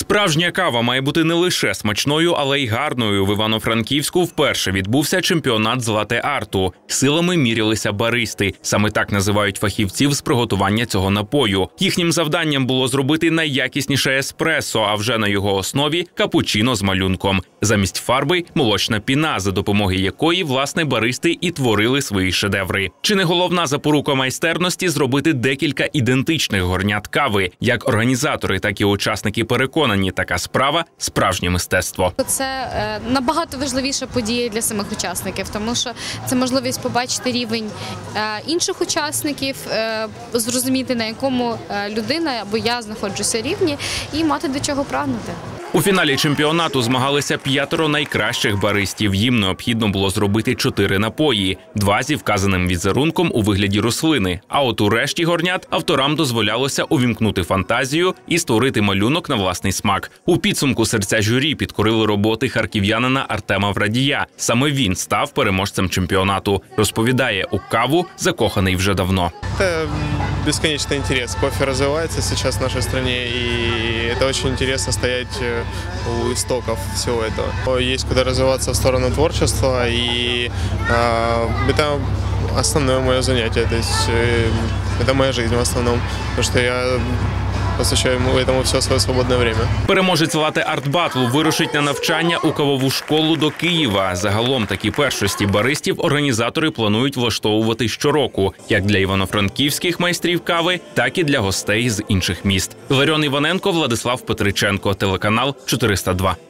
Справжня кава має бути не лише смачною, але й гарною. В Івано-Франківську вперше відбувся чемпіонат з лате арту. Силами мірялися баристи. Саме так називають фахівців з приготування цього напою. Їхнім завданням було зробити найякісніше еспресо, а вже на його основі капучино з малюнком. Замість фарби молочна піна, за допомогою якої власне баристи і творили свої шедеври. Чи не головна запорука майстерності зробити декілька ідентичних горнят кави, як організатори, так і учасники переконані, така справа справжнє мистецтво. Це е, набагато важливіша подія для самих учасників, тому що це можливість побачити рівень е, інших учасників, е, зрозуміти на якому е, людина або я знаходжуся рівні, і мати до чого прагнути. У фіналі чемпіонату змагалися п'ятеро найкращих баристів. Їм необхідно було зробити чотири напої, два зі вказаним візерунком у вигляді рослини. А от у решті горнят авторам дозволялося увімкнути фантазію і створити малюнок на власний смак. У підсумку серця журі підкорили роботи харків'янина Артема Врадія. Саме він став переможцем чемпіонату. Розповідає у каву, закоханий вже давно. Бесконечный интерес. Кофе развивается сейчас в нашей стране, и это очень интересно стоять э, у истоков всего этого. Есть куда развиваться в сторону творчества, и э, это основное мое занятие. То есть э, это моя жизнь в основном, потому что я посвящаю цьому все своє свободне время. Переможець лати арт-батлу вирушить на навчання у кавову школу до Києва. Загалом такі першості баристів організатори планують влаштовувати щороку, як для івано-франківських майстрів кави, так і для гостей з інших міст. Ларіон Іваненко, Владислав Петриченко, телеканал 402.